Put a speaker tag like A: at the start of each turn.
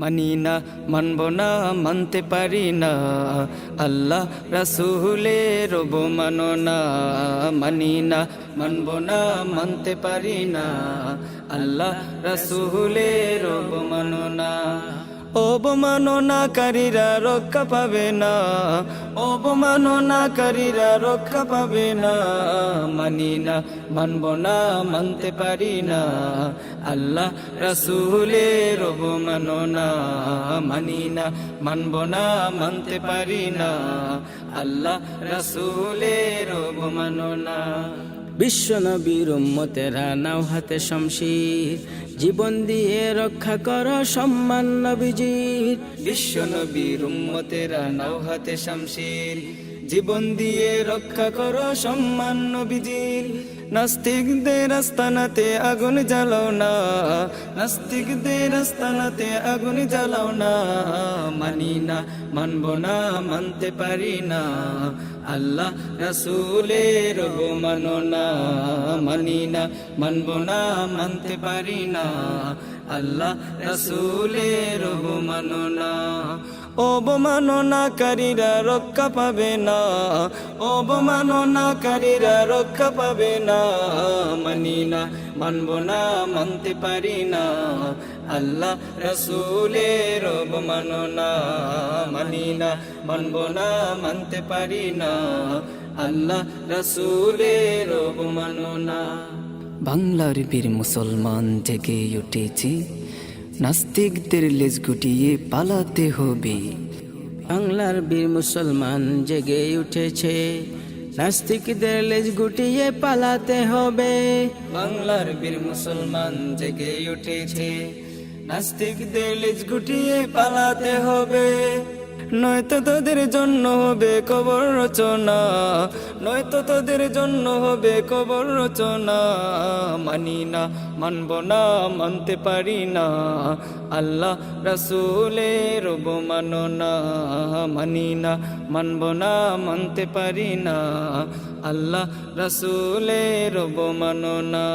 A: মানি না, মানব না, মানতে পারি না। আল্লাহ রাসুলের মানো না মানি না, মানব না, মানতে পারি না। আল্লাহ রাসুলের মানো না অবমাননাকারীরা রক্ষা পাবে না, অবমাননাকারীরা রক্ষা পাবে না। মানি না, মানব না, মানতে পারি না। আল্লাহ রাসুলের অবমাননা। মানি না, মানব না, মানতে পারি না। আল্লাহ রাসুলের অবমাননা। বিশ্ব নবীর উম্মতেরা নাও হাতে শমশির। জীবন দিয়ে রক্ষা কর সম্মান নবীজির। বিশ্ব নবীর উম্মতেরা নাও হাতে শমশির। জীবন দিয়ে রক্ষা কর সম্মান নবীজির নাস্তিকদের আস্তানাতে আগুন জ্বালাও না। নাস্তিকদের আস্তানাতে আগুন জ্বালাও না। মানি না, মানব না, মানতে পারি না। আল্লাহ রসুলের মানো না মানি না, মানব না, মানতে পারি না। আল্লাহ রসুলের মানো না অবমাননাকারীরা রক্ষা পাবে না, অবমাননাকারীরা রক্ষা পাবে না। মানি না, মানব না, মানতে পারি না। আল্লাহ রসুলের অবমাননা। মানি না, মানব না, মানতে পারি না। আল্লাহ রসুলের অবমাননা। বাংলার বীর মুসলমান জেগে উঠেছে। নাস্তিকদের লেজ গুটিয়ে পালাতে হবে।
B: বাংলার বীর মুসলমান জেগে উঠেছে, নাস্তিকদের লেজ গুটিয়ে পালাতে হবে।
A: বাংলার বীর মুসলমান জেগে উঠেছে, নাস্তিকদের লেজ গুটিয়ে পালাতে হবে। নয়তো তোদের জন্য হবে কবর রচনা, নয়তো তোদের জন্য হবে কবর রচনা। মানি না, মানব না, মানতে পারি না। আল্লাহ রসুলের মানো না মানি না, মানব না, মানতে পারি না। আল্লাহ রসুলের মানো না